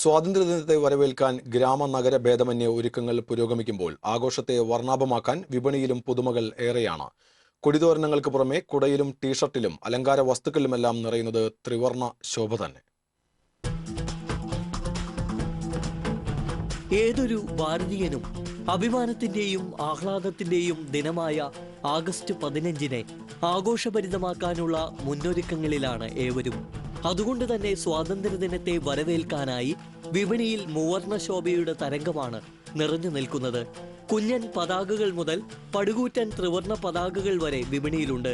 സ്വാതന്ത്ര്യദിനത്തെ വരവേൽക്കാൻ ഗ്രാമ നഗര ഭേദമന്യേ ഒരുക്കങ്ങൾ പുരോഗമിക്കുമ്പോൾ ആഘോഷത്തെ വർണാഭമാക്കാൻ വിപണിയിലും പുതുമകൾ ഏറെയാണ്. കൊടിതോരണങ്ങൾക്ക് പുറമെ കുടയിലും ടീഷർട്ടിലും അലങ്കാര വസ്തുക്കളിലുമെല്ലാം നിറയുന്നത് ത്രിവർണ ശോഭ തന്നെ. ഏതൊരു ഭാരതീയനും അഭിമാനത്തിന്റെയും ആഹ്ലാദത്തിന്റെയും ദിനമായ ആഗസ്റ്റ് പതിനഞ്ചിനെ ആഘോഷഭരിതമാക്കാനുള്ള മുന്നൊരുക്കങ്ങളിലാണ് ഏവരും. അതുകൊണ്ട് തന്നെ സ്വാതന്ത്ര്യദിനത്തെ വരവേൽക്കാനായി വിപണിയിൽ മൂവർണ ശോഭയുടെ തരംഗമാണ് നിറഞ്ഞു നിൽക്കുന്നത്. കുഞ്ഞൻ പതാകകൾ മുതൽ പടുകൂറ്റൻ ത്രിവർണ പതാകകൾ വരെ വിപണിയിലുണ്ട്.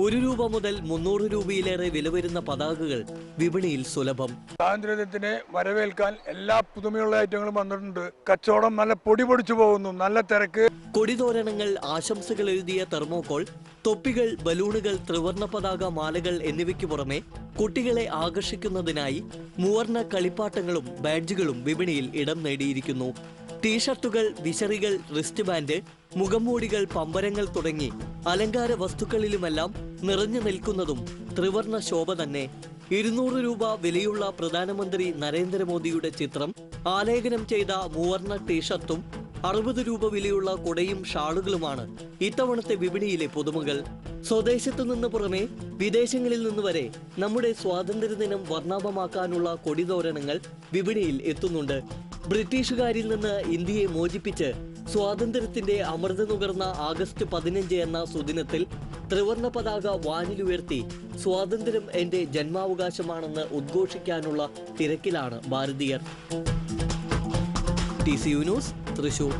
ഒരു രൂപ മുതൽ മുന്നൂറ് രൂപയിലേറെ വില വരുന്ന പതാകകൾ വിപണിയിൽ സുലഭം. സ്വാതന്ത്ര്യത്തിനെ വരവേൽക്കാൻ എല്ലാ പുതുമയുള്ള ഐറ്റങ്ങളും വന്നിട്ടുണ്ട്. കച്ചവടം നല്ല പൊടി പൊടിച്ചു പോകുന്നു. നല്ല തിരക്ക്. കൊടിതോരണങ്ങൾ ആശംസകൾ എഴുതിയ തെർമോകോൾ തൊപ്പികൾ ബലൂണുകൾ ത്രിവർണ പതാക മാലകൾ എന്നിവയ്ക്ക് പുറമെ കുട്ടികളെ ആകർഷിക്കുന്നതിനായി മൂവർണ കളിപ്പാട്ടങ്ങളും ബാഡ്ജുകളും വിപണിയിൽ ഇടം നേടിയിരിക്കുന്നു. ടീഷർട്ടുകൾ വിശറികൾ റിസ്റ്റ് ബാൻഡ് മുഖംമൂടികൾ പമ്പരങ്ങൾ തുടങ്ങി അലങ്കാര വസ്തുക്കളിലുമെല്ലാം നിറഞ്ഞു നിൽക്കുന്നതും ത്രിവർണ ശോഭ തന്നെ. ഇരുന്നൂറ് രൂപ വിലയുള്ള പ്രധാനമന്ത്രി നരേന്ദ്രമോദിയുടെ ചിത്രം ആലേഖനം ചെയ്ത മൂവർണ ടീഷർട്ടും അറുപത് രൂപ വിലയുള്ള കുടയും ഷാളുകളുമാണ് ഇത്തവണത്തെ വിപണിയിലെ പുതുമകൾ. സ്വദേശത്തു നിന്ന് പുറമെ വിദേശങ്ങളിൽ നിന്ന് വരെ നമ്മുടെ സ്വാതന്ത്ര്യദിനം വർണാഭമാക്കാനുള്ള കൊടിതോരണങ്ങൾ വിപണിയിൽ എത്തുന്നുണ്ട്. ബ്രിട്ടീഷുകാരിൽ നിന്ന് ഇന്ത്യയെ മോചിപ്പിച്ച് സ്വാതന്ത്ര്യത്തിന്റെ അമൃത നുകർന്ന ആഗസ്റ്റ് പതിനഞ്ച് എന്ന സുദിനത്തിൽ ത്രിവർണ പതാക വാനിലുയർത്തി സ്വാതന്ത്ര്യം എന്റെ ജന്മാവകാശമാണെന്ന് ഉദ്ഘോഷിക്കാനുള്ള തിരക്കിലാണ് ഭാരതീയർ. T C U news Thrissur.